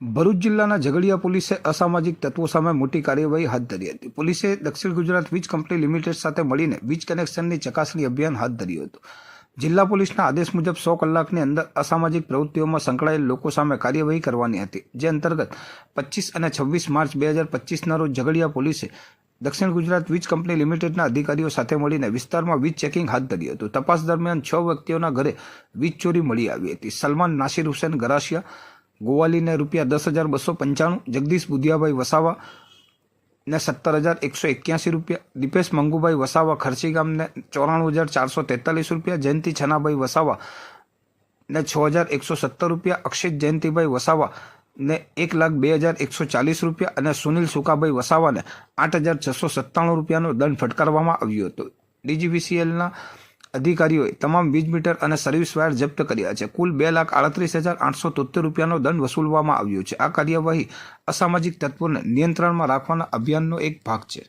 ભરૂચ જિલ્લાના ઝઘડિયા પોલીસે અસામાજિક તત્વો સામે મોટી કાર્યવાહી હાથ ધરી હતી. પોલીસે દક્ષિણ ગુજરાત વીજ કંપની લિમિટેડ સાથે મળીને વીજ કનેક્શનની ચકાસણી અભિયાન હાથ ધર્યું હતું. જિલ્લા પોલીસના આદેશ મુજબ સો કલાકની અંદર અસામાજિક પ્રવૃત્તિઓમાં સંકળાયેલ લોકો સામે કાર્યવાહી કરવાની હતી. જે અંતર્ગત પચીસ અને છવ્વીસ માર્ચ બે હજાર પચીસના રોજ ઝઘડિયા પોલીસે દક્ષિણ ગુજરાત વીજ કંપની લિમિટેડના અધિકારીઓ સાથે મળીને વિસ્તારમાં વીજ ચેકિંગ હાથ ધર્યું હતું. તપાસ દરમિયાન છ વ્યક્તિઓના ઘરે વીજ ચોરી મળી આવી હતી. સલમાન, નાસિર હુસેન, ગરાસિયા ગોવાલીને રૂપિયા દસ હજાર બસો પંચાણું, જગદીશ બુધિયાભાઈ વસાવા ને સત્તર હજાર એકસો એક્યાસી રૂપિયા, દીપેશ મંગુભાઈ વસાવા ખર્ચી ગામને ચોરાણું હજાર ચારસો તેતાલીસ રૂપિયા, જયંતિ છનાભાઈ વસાવા ને છ હજાર એકસો સત્તર રૂપિયા, અક્ષિત જયંતિભાઈ વસાવા ને એક લાખ બે હજાર એકસો ચાલીસ રૂપિયા અને સુનિલ સુકાભાઈ વસાવાને આઠ હજાર છસો સત્તાણું રૂપિયાનો દંડ ફટકારવામાં આવ્યો હતો. ડીજીવીસીએલના અધિકારીઓએ તમામ વીજ મીટર અને સર્વિસ વાયર જપ્ત કર્યા છે. કુલ બે લાખ આડત્રીસ હજાર આઠસો તોતેર રૂપિયાનો દંડ વસૂલવામાં આવ્યો છે. આ કાર્યવાહી અસામાજિક તત્વોને નિયંત્રણમાં રાખવાના અભિયાનનો એક ભાગ છે.